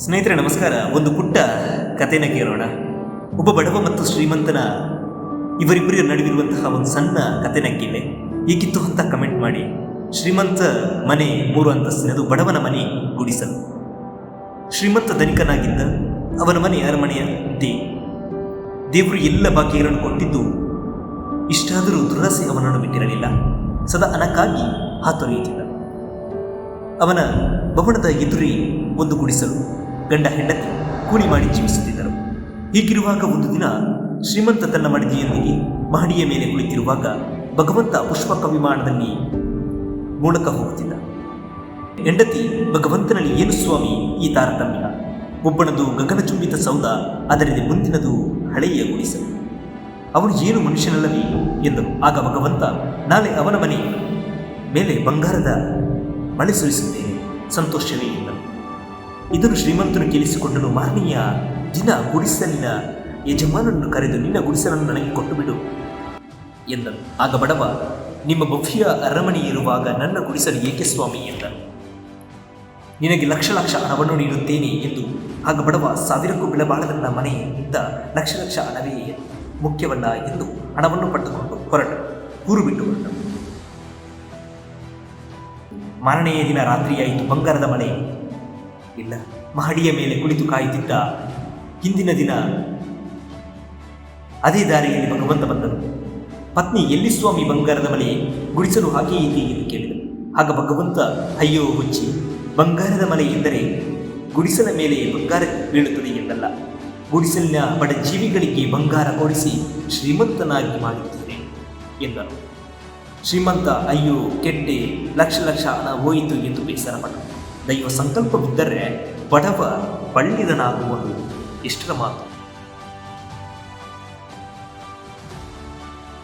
ಸ್ನೇಹಿತರೆ, ನಮಸ್ಕಾರ. ಒಂದು ಪುಟ್ಟ ಕಥೆನ ಕೇಳೋಣ. ಒಬ್ಬ ಬಡವ ಮತ್ತು ಶ್ರೀಮಂತನ ಇವರಿಬ್ಬರ ನಡುವಿರುವಂತಹ ಒಂದು ಸಣ್ಣ ಕಥೆನ ಕೇಳಿ. ಏಕಿತ್ತು ಅಂತ ಕಮೆಂಟ್ ಮಾಡಿ. ಶ್ರೀಮಂತ ಮನೆ ಮೂರು ಅಂತಸ್ತಿನದು, ಬಡವನ ಮನೆ ಗುಡಿಸಲು. ಶ್ರೀಮಂತ ಧನಿಕನಾಗಿದ್ದ ಅವನ ಮನೆ ಅರಮನೆಯ ದೇ. ದೇವರು ಎಲ್ಲ ಬಾಕಿಗಳನ್ನು ಕೊಟ್ಟಿದ್ದು ಇಷ್ಟಾದರೂ ದುರಾಸೆ ಅವನನ್ನು ಬಿಟ್ಟಿರಲಿಲ್ಲ. ಸದಾ ಅನಕ್ಕಾಗಿ ಹಾತೊರೆಯುತ್ತಿದ್ದ. ಅವನ ಭವನದ ಎದುರಿ ಒಂದು ಗುಡಿಸಲು. ಗಂಡ ಹೆಂಡತಿ ಕೂಲಿ ಮಾಡಿ ಜೀವಿಸುತ್ತಿದ್ದರು. ಹೀಗಿರುವಾಗ ಒಂದು ದಿನ ಶ್ರೀಮಂತ ತನ್ನ ಮಡದಿಯೊಂದಿಗೆ ಮಹಡಿಯ ಮೇಲೆ ಕುಳಿತಿರುವಾಗ ಭಗವಂತ ಪುಷ್ಪಕ ವಿಮಾನದಲ್ಲಿ ಮೂಲಕ ಹೋಗುತ್ತಿದ್ದ. ಹೆಂಡತಿ, ಭಗವಂತನಲ್ಲಿ ಏನು ಸ್ವಾಮಿ, ಈ ತಾರತಮ್ಯ? ಒಬ್ಬನದು ಗಗನಚುಂಬಿತ ಸೌಧ ಅದರಿಂದ ಮುಂದಿನದು ಹಳೆಯ ಗುಡಿಸ ಅವನು ಏನು ಮನುಷ್ಯನಲ್ಲವೇ? ಎಂದನು. ಆಗ ಭಗವಂತ, ನಾಳೆ ಅವನ ಮನೆ ಮೇಲೆ ಬಂಗಾರದ ಮಳೆ ಸುರಿಸುತ್ತೇನೆ. ಸಂತೋಷವೇ ಎಂದನು ಇದನ್ನು ಶ್ರೀಮಂತನು ಕೇಳಿಸಿಕೊಂಡನು ಮಾರ್ನಿಯ ದಿನ ಗುಡಿಸಲಿನ ಯಜಮಾನನನ್ನು ಕರೆದು, ನಿನ್ನ ಗುಡಿಸಲನ್ನು ನನಗೆ ಕೊಟ್ಟು ಬಿಡು ಎಂದನು. ಆಗ ಬಡವ, ನಿಮ್ಮ ಭವ್ಯ ಅರಮನೆ ಇರುವಾಗ ನನ್ನ ಗುಡಿಸಲು ಏಕೆ ಸ್ವಾಮಿ ಎಂದನು. ನಿನಗೆ ಲಕ್ಷ ಲಕ್ಷ ಹಣವನ್ನು ನೀಡುತ್ತೇನೆ ಎಂದು. ಆಗ ಬಡವ, ಸಾವಿರಕ್ಕೂ ಬೆಳಬಾಳದನ್ನ ಮನೆಯಿಂದ ಲಕ್ಷ ಲಕ್ಷ ಹಣವೇ ಮುಖ್ಯವಲ್ಲ ಎಂದು ಹಣವನ್ನು ಪಡೆದುಕೊಂಡು ಹೊರಟು, ಊರು ಬಿಟ್ಟು ಹೊರಟು ಮಾರನೆಯ ದಿನ ರಾತ್ರಿಯಾಯಿತು, ಬಂಗಾರದ ಮಳೆ. ಇಲ್ಲ, ಮಹಡಿಯ ಮೇಲೆ ಕುಳಿತು ಕಾಯುತ್ತಿದ್ದ ಹಿಂದಿನ ದಿನ ಅದೇ ದಾರಿಯಲ್ಲಿ ಭಗವಂತ ಬಂದನು. ಪತ್ನಿ ಎಲ್ಲಿ ಸ್ವಾಮಿ ಬಂಗಾರದ ಮನೆ ಗುಡಿಸಲು ಹಾಗೆ ಇದೆ ಎಂದು ಕೇಳಿದರು ಆಗ ಭಗವಂತ, ಅಯ್ಯೋ ಹುಚ್ಚಿ, ಬಂಗಾರದ ಮಲೆ ಎಂದರೆ ಗುಡಿಸಲ ಮೇಲೆ ಬಂಗಾರ ಬೀಳುತ್ತದೆ ಎಂದಲ್ಲ. ಗುಡಿಸಲಿನ ಬಡ ಜೀವಿಗಳಿಗೆ ಬಂಗಾರ ಕೊಡಿಸಿ ಶ್ರೀಮಂತನಾಗಿ ಮಾಡಿದ್ದೇನೆ, ಎಂದನು. ಶ್ರೀಮಂತ, ಅಯ್ಯೋ, ಕೆಟ್ಟೆ, ಲಕ್ಷ ಲಕ್ಷ ಹಣ ಹೋಯಿತು ಎಂದು ಬೇಸರಪಟ್ಟ ದೈವ ಸಂಕಲ್ಪವಿದ್ದರೆ ಬಡವ ಪಳ್ಳಿದನಾಗುವುದು ಇಷ್ಟರ ಮಾತು.